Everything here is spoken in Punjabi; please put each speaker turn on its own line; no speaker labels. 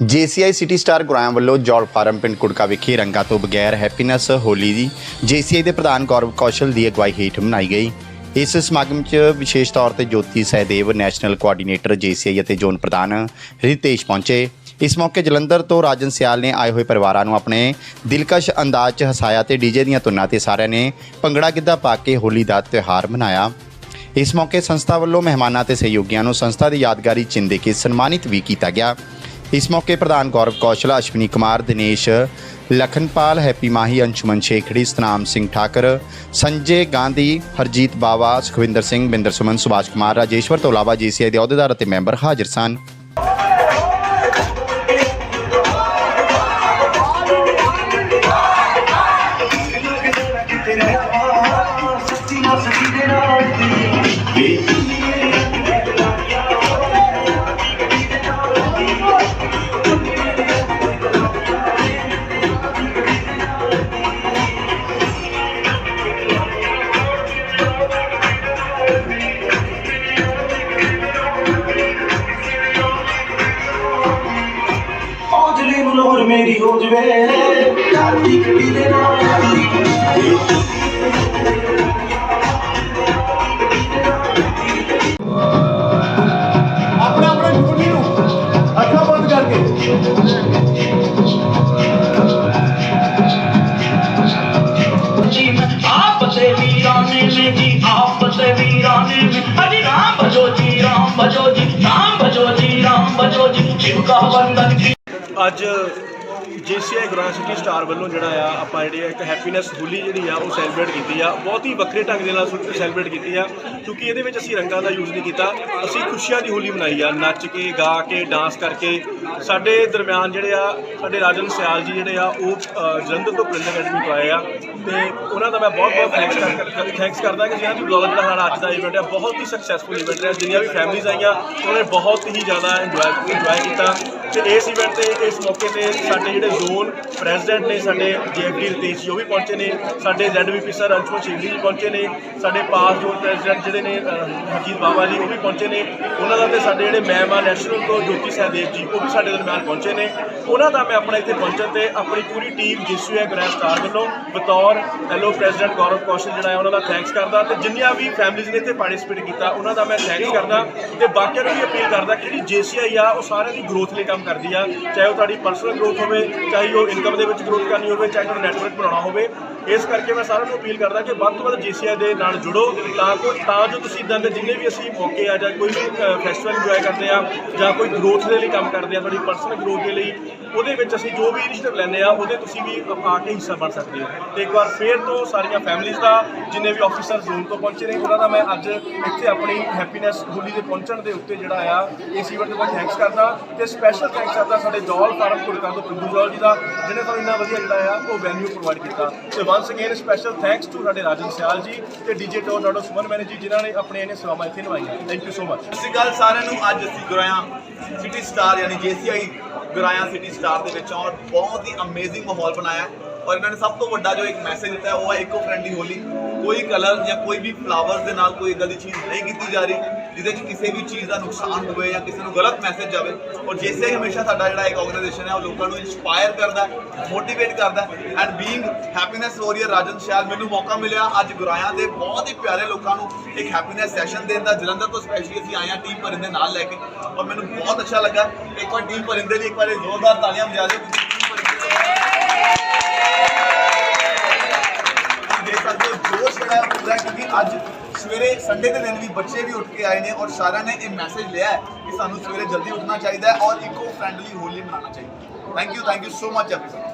ਜੀਸੀਆਈ ਸਿਟੀ ਸਟਾਰ ਗੁਰਾਇਆਂ ਵੱਲੋਂ ਜੌਲ ਫਾਰਮ ਪਿੰਡ ਕੁੜਕਾ ਵਿਖੇ ਰੰਗਾਂ ਤੋਂ ਬਗੈਰ ਹੈਪੀਨੈਸ ਹੋਲੀ ਦੀ ਜੀਸੀਆਈ ਦੇ ਪ੍ਰਧਾਨ ਗੌਰਵ ਕੌਸ਼ਲ ਦੀ ਅਗਵਾਈ ਹੇਠ ਮਨਾਈ ਗਈ। ਇਸ ਸਮਾਗਮ 'ਚ ਵਿਸ਼ੇਸ਼ ਤੌਰ ਤੇ Jyoti Sahdev, national coordinator GCI ਅਤੇ ਜ਼ੋਨ ਪ੍ਰਧਾਨ ਰਿਤੇਸ਼ ਪਹੁੰਚੇ। ਇਸ ਮੌਕੇ ਜਲੰਧਰ ਤੋਂ ਰਾਜਨ ਸਿਆਲ ਨੇ ਆਏ ਹੋਏ ਪਰਿਵਾਰਾਂ ਨੂੰ ਆਪਣੇ ਦਿਲਕਸ਼ ਅੰਦਾਜ਼ 'ਚ ਹਸਾਇਆ ਤੇ ਡੀਜੇ ਦੀਆਂ ਧੁਨਾਂ ਤੇ ਸਾਰਿਆਂ ਨੇ ਭੰਗੜਾ ਗਿੱਧਾ ਪਾ ਕੇ ਹੋਲੀ ਦਾ ਤਿਉਹਾਰ ਮਨਾਇਆ। ਇਸ ਮੌਕੇ ਸੰਸਥਾ ਵੱਲੋਂ ਮਹਿਮਾਨਾਂ ਤੇ ਸਹਿਯੋਗੀਆਂ ਨੂੰ ਸੰਸਥਾ ਦੀ ਯਾਦਗਾਰੀ ਚਿੰਨ੍ਹ ਦੇ ਕੇ ਸਨਮਾਨਿਤ ਵੀ ਕੀਤਾ ਗਿਆ। ਇਸ ਮੌਕੇ ਪ੍ਰਧਾਨ ਗੌਰਵ ਕੌਸ਼ਲ, ਅਸ਼ਵਨੀ ਕੁਮਾਰ, ਦਿਨੇਸ਼ ਲਖਨਪਾਲ, ਹੈਪੀ ਮਾਹੀ, ਅੰਸ਼ੁਮਨ ਸ਼ੇਖੜੀ, ਸਤਨਾਮ ਸਿੰਘ ਠਾਕਰ, ਸੰਜੇ ਗਾਂਧੀ, ਹਰਜੀਤ ਬਾਵਾ, ਸੁਖਵਿੰਦਰ ਸਿੰਘ, ਬਿੰਦਰ ਸੁਮਨ, ਸੁਭਾਸ਼ ਕੁਮਾਰ, ਰਾਜੇਸ਼ਵਰ ਤੋਂ ਇਲਾਵਾ ਜੀਸੀਆਈ ਦੇ ਅਹੁਦੇਦਾਰ ਅਤੇ ਮੈਂਬਰ ਹਾਜ਼ਰ ਸਨ।
मेरी हो जबे कार्तिक
आज ਜੀਸੀਆਈ ਗ੍ਰਾਂਡ ਸਿਟੀ ਸਟਾਰ ਵੱਲੋਂ ਜਿਹੜਾ ਆ, ਆਪਾਂ ਜਿਹੜੀ ਆ, ਇੱਕ ਹੈਪੀਨੈਸ ਹੋਲੀ ਜਿਹੜੀ ਆ, ਉਹ ਸੈਲੀਬ੍ਰੇਟ ਕੀਤੀ ਆ। ਬਹੁਤ ਹੀ ਵੱਖਰੇ ਢੰਗ ਦੇ ਨਾਲ ਸੈਲੀਬ੍ਰੇਟ ਕੀਤੀ ਆ, ਕਿਉਂਕਿ ਇਹਦੇ ਵਿੱਚ ਅਸੀਂ ਰੰਗਾਂ ਦਾ ਯੂਜ਼ ਨਹੀਂ ਕੀਤਾ। ਅਸੀਂ ਖੁਸ਼ੀਆਂ ਦੀ ਹੋਲੀ ਮਨਾਈ ਆ, ਨੱਚ ਕੇ, ਗਾ ਕੇ ਡਾਂਸ ਕਰਕੇ। ਸਾਡੇ ਦਰਮਿਆਨ ਜਿਹੜੇ ਆ, ਸਾਡੇ ਰਾਜਨ ਸਿਆਲ ਜੀ ਜਿਹੜੇ ਆ, ਉਹ ਜਲੰਧਰ ਤੋਂ ਪ੍ਰਿੰਸ ਅਕੈਡਮੀ ਤੋਂ ਆਏ ਆ। ਤੇ ਉਹਨਾਂ ਦਾ ਮੈਂ ਬਹੁਤ ਬਹੁਤ ਥੈਂਕਸ ਕਰ ਥੈਂਕਸ ਕਰਦਾ ਕਿ ਜਿਹਨਾਂ ਦੀ ਬਦੌਲਤ ਜਿਹੜਾ ਸਾਡਾ ਅੱਜ ਦਾ ਇਵੈਂਟ ਆ, ਬਹੁਤ ਹੀ ਸਕਸੈਸਫੁਲ ਇਵੈਂਟ ਰਿਹਾ। ਜਿੰਨੀਆਂ ਵੀ ਫੈਮਿਲੀਜ਼ ਆਈਆਂ, ਉਹਨਾਂ ਨੇ ਬਹੁਤ ਹੀ ਜ਼ਿਆਦਾ ਇੰਜੋਏ ਇੰਜੋਏ ਕੀਤਾ। ਤੇ ਇਸ ਇਵੈਂਟ ਤੇ ਇਸ ਮੌਕੇ ਤੇ ਸਾਡੇ ਜਿਹੜੇ ਜ਼ੋਨ ਪ੍ਰੈਜ਼ੀਡੈਂਟ ਨੇ ਸਾਡੇ ਜੇਐਫਡੀ ਰਤੇਸ਼ ਜੀ ਉਹ ਵੀ ਪਹੁੰਚੇ ਨੇ। ਸਾਡੇ ਜ਼ੈਡਵੀਪੀ ਸਰ ਅੰਸ਼ਮਨ ਸ਼ਿਵਲੀ ਜੀ ਪਹੁੰਚੇ ਨੇ। ਸਾਡੇ ਪਾਸ ਜ਼ੋਨ ਪ੍ਰੈਜ਼ੀਡੈਂਟ ਜਿਹੜੇ ਨੇ ਅਹ, ਹਰਜੀਤ ਬਾਵਾ ਜੀ ਉਹ ਵੀ ਪਹੁੰਚੇ ਨੇ। ਉਹਨਾਂ ਦਾ ਤੇ ਸਾਡੇ ਜਿਹੜੇ ਮੈਮ ਆ ਨੈਸ਼ਨਲ ਤੋਂ ਜੋਤੀ ਸਹਿਦੇਵ ਜੀ ਉਹ ਵੀ ਸਾਡੇ ਦਰਮਿਆਨ ਪਹੁੰਚੇ ਨੇ। ਉਹਨਾਂ ਦਾ ਮੈਂ ਆਪਣਾ ਇੱਥੇ ਪਹੁੰਚਣ ਤੇ ਆਪਣੀ ਪੂਰੀ ਟੀਮ ਜੀਸੂਏ ਗ੍ਰੈਂਡ ਸਟਾਰ ਵੱਲੋਂ ਬਤੌਰ ਐਲੋ ਪ੍ਰੈਜ਼ੀਡੈਂਟ ਗੌਰਵ ਕੌਸ਼ਲ ਜਿਹੜਾ ਹੈ ਉਹਨਾਂ ਦਾ ਥੈਂਕਸ ਕਰਦਾ। ਤੇ ਜਿੰਨੀਆਂ ਵੀ ਫੈਮਿਲੀਜ਼ ਨੇ ਇੱਥੇ ਪਾਰਟਿਸਿਪੇਟ ਕੀਤਾ ਉਹਨਾਂ ਦਾ ਮੈਂ ਥੈਂਕਸ ਕਰਦਾ। ਤੇ ਬਾਕੀਆਂ ਨੂੰ ਵੀ ਅਪੀਲ ਕਰਦਾ ਕਿ ਜਿਹੜੀ ਜੀਸੀਆਈ ਆ, ਉਹ ਸਾਰਿਆਂ ਦੀ ਗਰੋਥ ਲਈ ਕੰਮ ਕਰਦੀ ਆ। ਚਾਹੇ ਉਹ ਤੁਹਾਡੀ ਪਰਸਨਲ ਗਰੋਥ ਹੋਵੇ, ਚਾਹੇ ਉਹ ਇਨਕਮ ਦੇ ਵਿੱਚ ਗਰੋਥ ਕਰਨੀ ਹੋਵੇ, ਚਾਹੇ ਤੁਹਾਡਾ ਨੈਟਵਰਕ ਬਣਾਉਣਾ ਹੋਵੇ। ਇਸ ਕਰਕੇ ਮੈਂ ਸਾਰਿਆਂ ਨੂੰ ਅਪੀਲ ਕਰਦਾ ਕਿ ਵੱਧ ਤੋਂ ਵੱਧ ਜੀਸੀਆਈ ਦੇ ਨਾਲ ਜੁੜੋ, ਤਾਂ ਕੋ ਤਾਂ ਜੋ ਤੁਸੀਂ ਇਦਾਂ ਦੇ ਜਿੰਨੇ ਵੀ ਅਸੀਂ ਮੌਕੇ ਆ, ਜਾਂ ਕੋਈ ਵੀ ਫੈਸਟੀਵਲ ਇੰਜੋਏ ਕਰਦੇ ਆ, ਜਾਂ ਕੋਈ ਗਰੋਥ ਦੇ ਲਈ ਕੰਮ ਕਰਦੇ ਆ, ਤੁਹਾਡੀ ਪਰਸਨਲ ਗਰੋਥ ਦੇ ਲਈ, ਉਹਦੇ ਵਿੱਚ ਅਸੀਂ ਜੋ ਵੀ ਇਨੀਸ਼ੀਏਟਿਵ ਲੈਂਦੇ ਆ, ਉਹਦੇ ਤੁਸੀਂ ਵੀ ਆ ਕੇ ਹਿੱਸਾ ਬਣ ਸਕਦੇ ਹੋ। ਤੇ ਇੱਕ ਵਾਰ ਫੇਰ ਤੋਂ ਸਾਰੀਆਂ ਫੈਮਿਲੀਜ਼ ਦਾ, ਜਿੰਨੇ ਵੀ ਆਫੀਸਰ ਜ਼ੋਨ ਤੋਂ ਪਹੁੰਚੇ ਨੇ, ਉਹਨਾਂ ਦਾ ਮੈਂ ਅੱਜ ਇੱਥੇ ਆਪਣੀ ਹੈਪੀਨੈਸ ਹੋਲੀ ਦੇ ਪਹੁੰਚਣ ਦੇ ਉੱਤੇ ਜਿਹੜਾ ਆ ਇਸ ਈਵੈਂਟ ਦੇ ਥੈਂਕਸ ਕਰਦਾ ਤੇ ਸਪੈਸ਼ਲ ਥੈਂਕਸ ਕਰਦਾ ਸਾਡੇ ਜੌਲ ਫਾਰਮ ਕੁੜਕਾ ਤੋਂ ਪਿੰਡੂ ਜੌਲ ਜੀ ਦਾ, ਜਿਹਨੇ ਸਾਨੂੰ ਇੰਨਾ ਵਧੀਆ ਜਿਹੜਾ ਆ, ਉਹ ਵੈਨਿਊ ਪ੍ਰੋਵਾਈਡ ਕੀਤਾ। ਤੇ once again special thanks to ਸਾਡੇ ਰਾਜਨ ਸਿਆਲ ਜੀ ਤੇ ਡੀਜੇ ਟੋ ਡਾਡੋ ਸੁਮਨ ਮੈਨੇ ਜੀ, ਜਿਨ੍ਹਾਂ ਨੇ ਆਪਣੇ ਇਹਨੇ ਸੇਵਾਵਾਂ ਇੱਥੇ ਨਿਭਾਈਆਂ। ਥੈਂਕ ਯੂ ਸੋ ਮਚ
ਸਤਿ ਸ਼੍ਰੀ ਅਕਾਲ ਸਾਰਿਆਂ ਨੂੰ। ਅੱਜ ਅਸੀਂ ਗੁਰਾਇਆ ਸਿਟੀ ਸਟਾਰ ਯਾਨੀ ਜੀਸੀਆਈ ਗੁਰਾਇਆ ਸਿਟੀ ਸਟਾਰ ਦੇ ਵਿੱਚ ਔਰ ਬਹੁਤ ਹੀ ਅਮੇਜ਼ਿੰਗ ਮਾਹੌਲ ਬਣਾਇਆ। ਔਰ ਇਹਨਾਂ ਨੇ ਸਭ ਤੋਂ ਵੱਡਾ ਜੋ ਇੱਕ ਮੈਸੇਜ ਦਿੱਤਾ, ਉਹ ਹੈ ਇਕੋ ਫ੍ਰੈਂਡਲੀ ਹੋਲੀ। ਕੋਈ ਕਲਰ ਜਾਂ ਕੋਈ ਵੀ ਫਲਾਵਰਸ ਦੇ ਨਾਲ ਕੋਈ ਇਦਾਂ ਦੀ ਚੀਜ਼ ਨਹੀਂ ਕੀਤੀ ਜਾ ਰਹੀ, ਜਿਹਦੇ 'ਚ ਕਿਸੇ ਵੀ ਚੀਜ਼ ਦਾ ਨੁਕਸਾਨ ਹੋਵੇ ਜਾਂ ਕਿਸੇ ਨੂੰ ਗਲਤ ਮੈਸੇਜ ਜਾਵੇ ਔਰ ਜੀਸੀਆਈ ਹਮੇਸ਼ਾ ਸਾਡਾ ਜਿਹੜਾ ਇੱਕ ਆਰਗੇਨਾਈਜੇਸ਼ਨ ਹੈ, ਉਹ ਲੋਕਾਂ ਨੂੰ ਇਨਸਪਾਇਰ ਕਰਦਾ ਮੋਟੀਵੇਟ ਕਰਦਾ and being happiness warrior Rajan Shal ਮੈਨੂੰ ਮੌਕਾ ਮਿਲਿਆ ਅੱਜ ਗੁਰਾਇਆ ਦੇ ਬਹੁਤ ਹੀ ਪਿਆਰੇ ਲੋਕਾਂ ਨੂੰ ਇੱਕ ਹੈਪੀਨੈਸ ਸੈਸ਼ਨ ਦੇਣ ਦਾ। ਜਲੰਧਰ ਤੋਂ ਸਪੈਸ਼ਲੀ ਅਸੀਂ ਆਏ ਹਾਂ ਟੀਮ ਪਰਿੰਦੇ ਨਾਲ ਲੈ ਕੇ। ਔਰ ਮੈਨੂੰ ਬਹੁਤ ਅੱਛਾ ਲੱਗਾ। ਇੱਕ ਵਾਰ ਟੀਮ ਪਰਿੰਦੇ ਲਈ ਇੱਕ ਵਾਰ ਜ਼ੋਰਦਾਰ ਤਾਲੀਆਂ ਵਜਾ ਦਿਓ। ਟੀਮ ਪਰਿੰਦੇ ਹੋ ਪੂਰਾ ਕਿਉਂਕਿ ਅੱਜ ਸਵੇਰੇ ਸੰਡੇ ਦੇ ਦਿਨ ਵੀ ਬੱਚੇ ਵੀ ਉੱਠ ਕੇ ਆਏ ਨੇ ਔਰ ਸਾਰਿਆਂ ਨੇ ਇਹ ਮੈਸੇਜ ਲਿਆ ਹੈ ਕਿ ਸਾਨੂੰ ਸਵੇਰੇ ਜਲਦੀ ਉੱਠਣਾ ਚਾਹੀਦਾ ਹੈ ਔਰ ਇਕੋ ਫ੍ਰੈਂਡਲੀ ਹੋਲੀ ਮਨਾਉਣਾ ਚਾਹੀਦਾ thank you thank you so much everyone